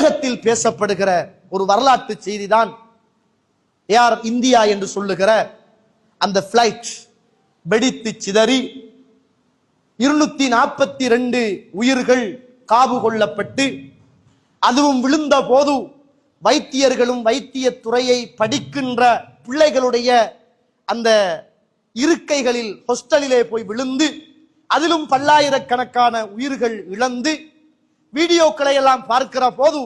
உலகத்தில் பேசப்படுகிற ஒரு வரலாற்று செய்திதான் ஏஆர் இந்தியா என்று சொல்லுகிற அந்த பிளைட் வெடித்து சிதறி இருநூத்தி நாற்பத்தி ரெண்டு உயிர்கள் காவு கொள்ளப்பட்டு அதுவும் விழுந்த போது வைத்தியர்களும் வைத்திய துறையை படிக்கின்ற பிள்ளைகளுடைய அந்த இருக்கைகளில் ஹொஸ்டலிலே போய் விழுந்து அதிலும் பல்லாயிரக்கணக்கான உயிர்கள் இழந்து வீடியோக்களை எல்லாம் பார்க்கிற போது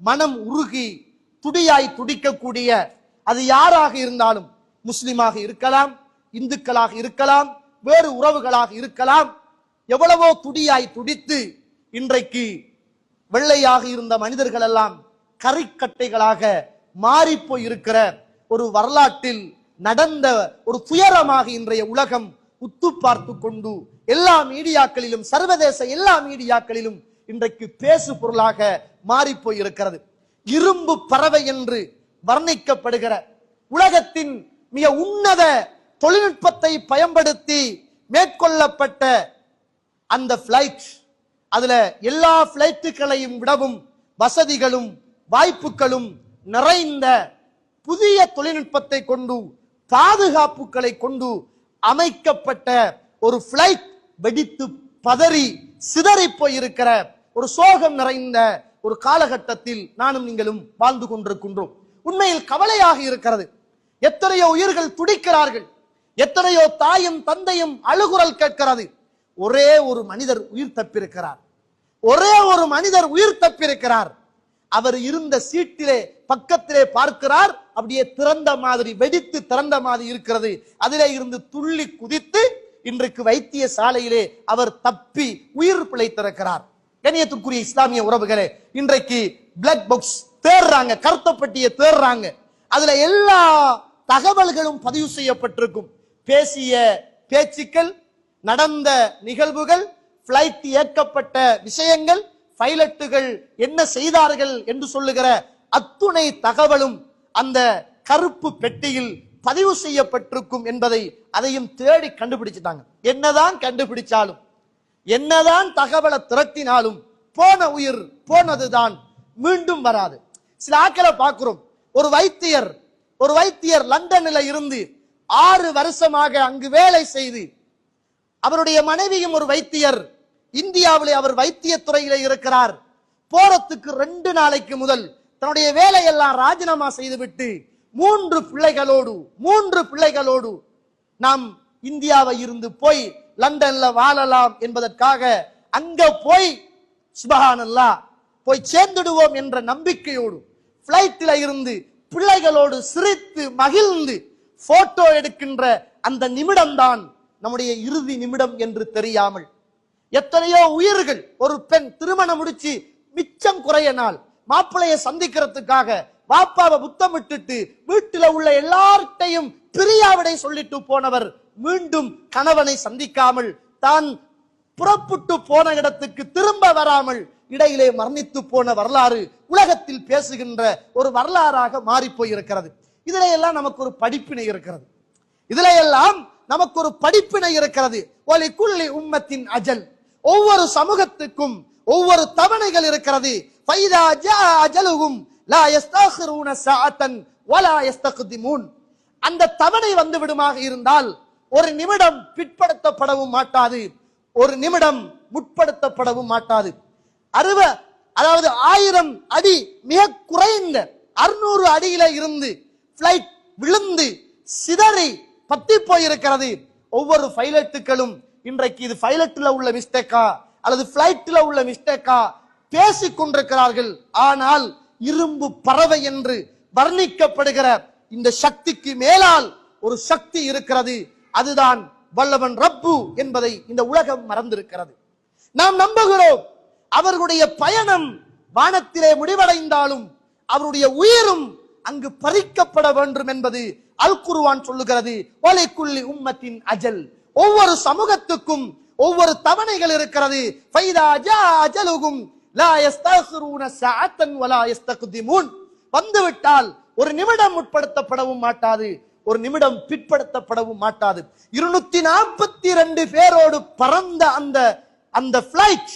மனம் உருகி துடியாய் துடிக்கக்கூடிய அது யாராக இருந்தாலும் முஸ்லிமாக இருக்கலாம் இந்துக்களாக இருக்கலாம் வேறு உறவுகளாக இருக்கலாம் எவ்வளவோ துடியாய் துடித்து இன்றைக்கு வெள்ளையாக இருந்த மனிதர்கள் எல்லாம் கரிக்கட்டைகளாக மாறிப்போய் இருக்கிற ஒரு வரலாற்றில் நடந்த ஒரு துயரமாக இன்றைய உலகம் உத்து பார்த்து கொண்டு எல்லா மீடியாக்களிலும் சர்வதேச எல்லா மீடியாக்களிலும் இன்றைக்கு பேசு பொருளாக மாறிப்போய் இருக்கிறது. இரும்பு பறவை என்று வர்ணிக்கப்படுகிற உலகத்தின் மிக உன்னத தொழில்நுட்பத்தை பயன்படுத்தி மேற்கொள்ளப்பட்ட அந்த பிளைட் அதுல எல்லா பிளைட்டுகளையும் விடவும் வசதிகளும் வாய்ப்புகளும் நிறைந்த புதிய தொழில்நுட்பத்தை கொண்டு பாதுகாப்புகளை கொண்டு அமைக்கப்பட்ட ஒரு பிளைட் வெடித்து பதறி சிதறி போயிருக்கிற ஒரு சோகம் நிறைந்த ஒரு காலகட்டத்தில் நானும் நீங்களும் வாழ்ந்து கொண்டிருக்கின்றோம். உண்மையில் கவலையாக இருக்கிறது. எத்தனையோ உயிர்கள் துடிக்கிறார்கள். எத்தனையோ தாயும் தந்தையும் அழுகுரல் கேட்கிறது. ஒரே ஒரு மனிதர் உயிர் தப்பிருக்கிறார். ஒரே ஒரு மனிதர் உயிர் தப்பிருக்கிறார். அவர் இருந்த சீட்டிலே பக்கத்திலே பார்க்கிறார். அப்படியே திறந்த மாதிரி வெடித்து திறந்த மாதிரி இருக்கிறது. அதிலே இருந்து துள்ளி குதித்து இன்றைக்கு வைத்திய சாலையிலே அவர் தப்பி உயிர் பிழைத்திருக்கிறார். கணியத்துக்குரிய இஸ்லாமிய உறவுகளே இன்றைக்கு பிளட் பாக்ஸ் தேடுறாங்க கருத்தப்பட்டியை தேடுறாங்க அதுல எல்லா தகவல்களும் பதிவு செய்யப்பட்டிருக்கும். பேசிய பேச்சுக்கள் நடந்த நிகழ்வுகள் பிளைட் இயக்கப்பட்ட விஷயங்கள் பைலட்டுகள் என்ன செய்தார்கள் என்று சொல்லுகிற அத்துணை தகவலும் அந்த கருப்பு பெட்டியில் பதிவு செய்யப்பட்டிருக்கும் என்பதை அதையும் தேடி கண்டுபிடிச்சிட்டாங்க. என்னதான் கண்டுபிடிச்சாலும் என்னதான் தகவலை திரட்டினாலும் போன உயிர் போனதுதான் மீண்டும் வராது. சில ஆக்களை பார்க்கிறோம். ஒரு வைத்தியர் ஒரு வைத்தியர் லண்டனில் இருந்து ஆறு வருஷமாக அங்கு வேலை செய்து அவருடைய மனைவியும் ஒரு வைத்தியர் இந்தியாவிலே அவர் வைத்திய துறையிலே இருக்கிறார். போறதுக்கு ரெண்டு நாளைக்கு முதல் தன்னுடைய வேலையெல்லாம் ராஜினாமா செய்துவிட்டு மூன்று பிள்ளைகளோடு மூன்று பிள்ளைகளோடு நாம் இந்தியாவை இருந்து போய் லண்டன்ல வாழலாம் என்பதற்காக அங்க போய் சுபஹானல்லா போய் சேர்ந்துடுவோம் என்ற நம்பிக்கையோடு பிளைட்ல இருந்து பிள்ளைகளோடு சிரித்து மகிழ்ந்து போட்டோ எடுக்கின்ற அந்த நிமிடம்தான் நம்முடைய இறுதி நிமிடம் என்று தெரியாமல் எத்தனையோ உயிர்கள் ஒரு பெண் திருமணம் முடிச்சு மிச்சம் குறைய நாள் மாப்பிளைய சந்திக்கிறதுக்காக வாப்பாவை புத்தமிட்டுட்டு வீட்டுல உள்ள எல்லார்ட்டையும் பிரியாவிடை சொல்லிட்டு போனவர் மீண்டும் கணவனை சந்திக்காமல் தான் புறப்பட்டு போன இடத்துக்கு திரும்ப வராமல் இடையிலே மரணித்து போன வரலாறு உலகத்தில் பேசுகின்ற ஒரு வரலாறாக மாறி போயிருக்கிறது இதுல எல்லாம் நமக்கு ஒரு படிப்பினை இருக்கிறது. இதுல எல்லாம் நமக்கு ஒரு படிப்பினை இருக்கிறது. ஒலிக்குள்ளி குள்ளி உம்மத்தின் அஜல். ஒவ்வொரு சமூகத்துக்கும் ஒவ்வொரு தவணைகள் இருக்கிறது. ஃபைதா ஜா அஜலுகும் லா யஸ்தாகிரூன சஅத்தன் வலா யஸ்தக்திமூன். அந்த தவணை வந்து விடுமாக இருந்தால் ஒரு நிமிடம் பிற்படுத்தப்படவும் மாட்டாது. ஒரு நிமிடம் முற்படுத்தப்படவும் மாட்டாது. அறுவ அதாவது ஆயிரம் அடி மிக குறைந்த அறுநூறு அடியில இருந்து பிளைட் விழுந்து சிதறி பத்தி போயிருக்கிறது. ஒவ்வொரு பைலட்டுகளும் இன்றைக்கு இது பைலட்ல உள்ள மிஸ்டேக்கா அல்லது பிளைட்ல உள்ள மிஸ்டேக்கா பேசிக் கொண்டிருக்கிறார்கள். ஆனால் இரும்பு பறவை என்று வர்ணிக்கப்படுகிற இந்த சக்திக்கு மேலால் ஒரு சக்தி இருக்கிறது. அதுதான் வல்லவன் ரப்பு என்பதை இந்த உலகம் மறந்திருக்கிறது. நாம் நம்புகிறோம் அவர்களுடைய பயணம் வானத்திலே முடிவடைந்தாலும் அவருடைய உயிரும் அங்கு பறிக்கப்பட வேண்டும் என்பது அல் குருவான் சொல்லுகிறது. ஒலைக்குள்ளி உம்மத்தின் அஜல். ஒவ்வொரு சமூகத்துக்கும் ஒவ்வொரு தவணைகள் இருக்கிறது. அஜலுகும் வந்துவிட்டால் ஒரு நிமிடம் உட்படுத்தப்படவும் மாட்டாது. ஒரு நிமிடம் பிற்படுத்தப்படவும் மாட்டாது. இருநூத்தி நாற்பத்தி ரெண்டு பேரோடு பறந்த அந்த அந்த பிளைட்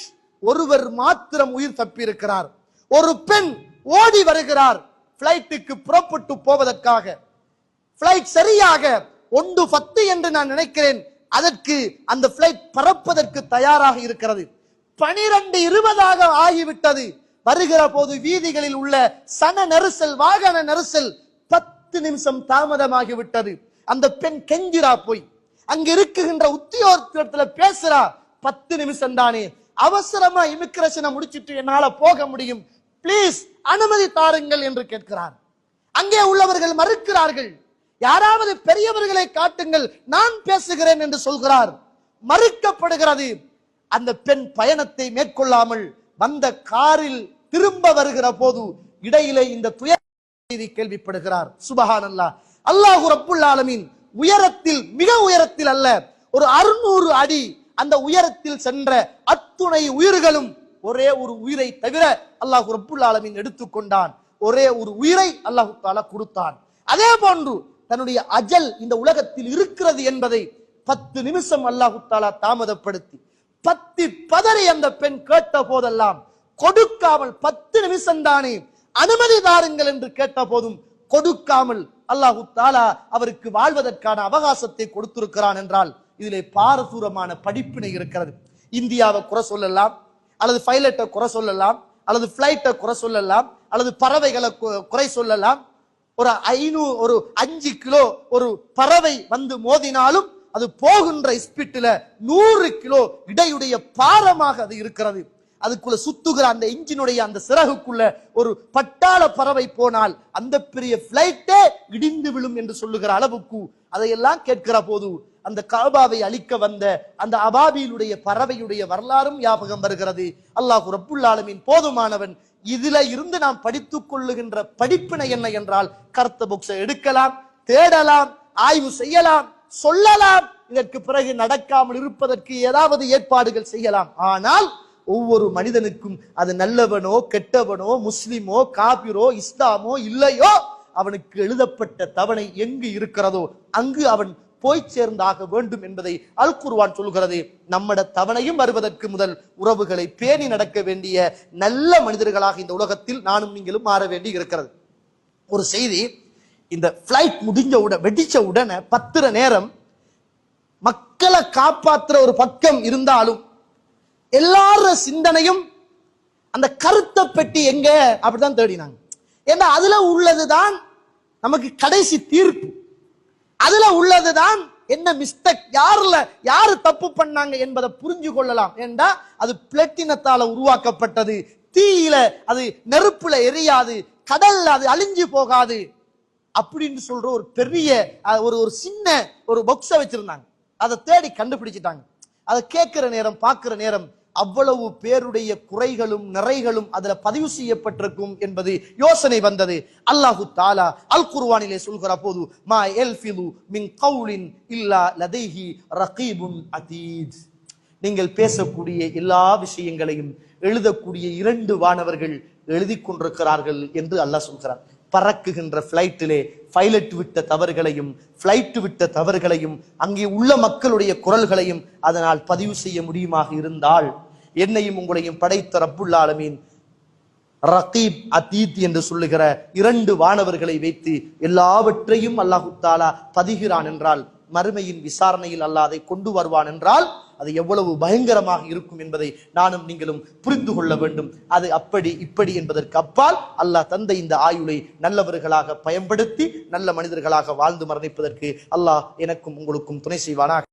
ஒருவர் மாத்திரம் உயிர் தப்பியிருக்கிறார். ஒரு பெண் ஓடி வருகிறார். பிளைட்டுக்கு புறப்பட்டு போவதற்காக. பிளைட் சரியாக ஒன்று பத்து என்று நான் நினைக்கிறேன். அதற்கு அந்த பிளைட் பறப்பதற்கு தயாராக இருக்கிறது. பனிரெண்டு இருபதாக ஆகிவிட்டது. வருகிற போது வீதிகளில் உள்ள சன நெரிசல் வாகன நெரிசல் பத்து நிமிஷம் தாமதமாகிவிட்டது. அந்த பெண் கெஞ்சிரா போய் அங்க இருக்குகின்ற உத்தியோகத்திடத்துல பேசுறா பத்து நிமிஷம் தானே. அவசரமா இமிகிரேஷனை முடிச்சிட்டு என்னால போக முடியும். பிளீஸ் அனுமதி தாருங்கள் என்று கேட்கிறார். அங்கே உள்ளவர்கள் மறுக்கிறார்கள் யாராவது பெரியவர்களை காட்டுங்கள் நான் பேசுகிறேன் என்று சொல்கிறார். மறுக்கப்படுகிறது அந்த பெண் பயணத்தை மேற்கொள்ளாமல் வந்த காரில் திரும்ப வருகிற போது இடையிலே இந்த துயர் செய்தி கேள்விப்படுகிறார். சுபஹான் அல்லா அல்லாஹு ரப்புல் ஆலமீன் உயரத்தில் மிக உயரத்தில் அல்ல ஒரு அறுநூறு அடி அந்த உயரத்தில் சென்ற அத்துணை உயிர்களும் ஒரே ஒரு உயிரை தவிர அல்லாஹு ரப்புல் ஆலமீன் எடுத்துக்கொண்டான் ஒரே ஒரு உயிரை அல்லாஹு தாலா கொடுத்தான். அதே போன்று தன்னுடைய அஜல் இந்த உலகத்தில் இருக்கிறது என்பதை பத்து நிமிஷம் அல்லாஹு தாலா தாமதப்படுத்தி பத்து பதறி அந்த பெண் கேட்ட போதெல்லாம் கொடுக்காமல் பத்து நிமிஷம் தானே அனுமதி தாருங்கள் என்று கேட்ட போதும் கொடுக்காமல் அல்லாஹு தாலா அவருக்கு வாழ்வதற்கான அவகாசத்தை கொடுத்திருக்கிறான் என்றால் இதிலே பாரதூரமான படிப்பினை இருக்கிறது. இந்தியாவை குறை சொல்லலாம் அல்லது பைலட்டை குறை சொல்லலாம் அல்லது பிளைட்டை குறை சொல்லலாம் அல்லது பறவைகளை குறை சொல்லலாம். ஒரு ஐநூறு ஒரு அஞ்சு கிலோ ஒரு பறவை வந்து மோதினாலும் அது போகின்ற ஸ்பீட்ல நூறு கிலோ இடையுடைய பாரமாக அது இருக்கிறது. அதுக்குள்ள சுத்துகிற அந்த இன்ஜினுடைய அந்த சிறகுக்குள்ள ஒரு பட்டாள பறவை போனால் அந்த பெரிய பிளைட்டே இடிந்து விழும் என்று சொல்லுகிற அளவுக்கு அதையெல்லாம் கேட்கிற போது அந்த காபாவை அழிக்க வந்த அந்த அபாபியிலுடைய பறவையுடைய வரலாறும் ஞாபகம் வருகிறது. அல்லாஹ் ரப்புல்லாலமின் போதுமானவன். இதுல இருந்து நாம் படித்துக் கொள்ளுகின்ற படிப்பினை என்ன என்றால் கருத்த புக்ஸை எடுக்கலாம் தேடலாம் ஆய்வு செய்யலாம் சொல்லலாம். இதற்கு பிறகு நடக்காமல் இருப்பதற்கு ஏதாவது ஏற்பாடுகள் செய்யலாம். ஆனால் ஒவ்வொரு மனிதனுக்கும் அது நல்லவனோ கெட்டவனோ முஸ்லிமோ காபிரோ இஸ்லாமோ இல்லையோ அவனுக்கு எழுதப்பட்ட தவணை எங்கு இருக்கிறதோ அங்கு அவன் போய் சேர்ந்தாக வேண்டும் என்பதை அல் குர்ஆன் சொல்கிறது நம்மட தவணையும் வருவதற்கு முதல் உறவுகளை பேணி நடக்க வேண்டிய நல்ல மனிதர்களாக இந்த உலகத்தில் நானும் நீங்களும் மாற வேண்டி இருக்கிறது. ஒரு செய்தி இந்த பிளைட் முடிஞ்ச உடனே வெடிச்ச உடனே பத்துற நேரம் மக்களை காப்பாற்றுற ஒரு பக்கம் இருந்தாலும் எல்லார சிந்தனையும் அந்த கருத்த பெட்டி எங்க? அப்படிதான் தேடினாங்க. ஏன்னா அதுல உள்ளதுதான் நமக்கு கடைசி தீர்ப்பு. அதுல உள்ளதுதான் என்ன மிஸ்டேக் யாருல யாரு தப்பு பண்ணாங்க என்பதை புரிஞ்சு கொள்ளலாம். ஏண்டா அது பிளட்டினத்தால உருவாக்கப்பட்டது. தீயில அது நெருப்புல எரியாது கடல்ல அது அழிஞ்சு போகாது அப்படின்னு சொல்ற ஒரு பெரிய ஒரு ஒரு சின்ன ஒரு பொக்ஸை வச்சிருந்தாங்க. அதை தேடி கண்டுபிடிச்சிட்டாங்க. அதை கேட்கிற நேரம் பார்க்கிற நேரம் அவ்வளவு பேருடைய குறைகளும் நிறைகளும் அதுல பதிவு செய்யப்பட்டிருக்கும் என்பது யோசனை வந்தது. அல்லாஹு தாலா அல் குர்வானிலே சொல்கிற போது மா எல்ஃபிது மின் கவுலின் இல்லா லதைஹி ரகீபுன் அதீத். நீங்கள் பேசக்கூடிய எல்லா விஷயங்களையும் எழுதக்கூடிய இரண்டு வானவர்கள் எழுதி கொண்டிருக்கிறார்கள் என்று அல்லாஹ் சொல்கிறார் பறக்குகின்ற பிளைட்டிலே பைலட் விட்ட தவறுகளையும் பிளைட் விட்ட தவறுகளையும் அங்கே உள்ள மக்களுடைய குரல்களையும் அதனால் பதிவு செய்ய முடியுமாக இருந்தால் என்னையும் உங்களையும் படைத்த ரப்புல் ஆலமீன் ரகீப் அதீத் என்று சொல்லுகிற இரண்டு வானவர்களை வைத்து எல்லாவற்றையும் அல்லாஹு தாலா பதிகிறான் என்றால் மறுமையின் விசாரணையில் அல்லாஹ் அதை கொண்டு வருவான் என்றால் அது எவ்வளவு பயங்கரமாக இருக்கும் என்பதை நானும் நீங்களும் புரிந்து கொள்ள வேண்டும். அது அப்படி இப்படி என்பதற்கு அப்பால் அல்லாஹ் தந்த இந்த ஆயுளை நல்லவர்களாக பயன்படுத்தி நல்ல மனிதர்களாக வாழ்ந்து மரணிப்பதற்கு அல்லாஹ் எனக்கும் உங்களுக்கும் துணை செய்வானாக.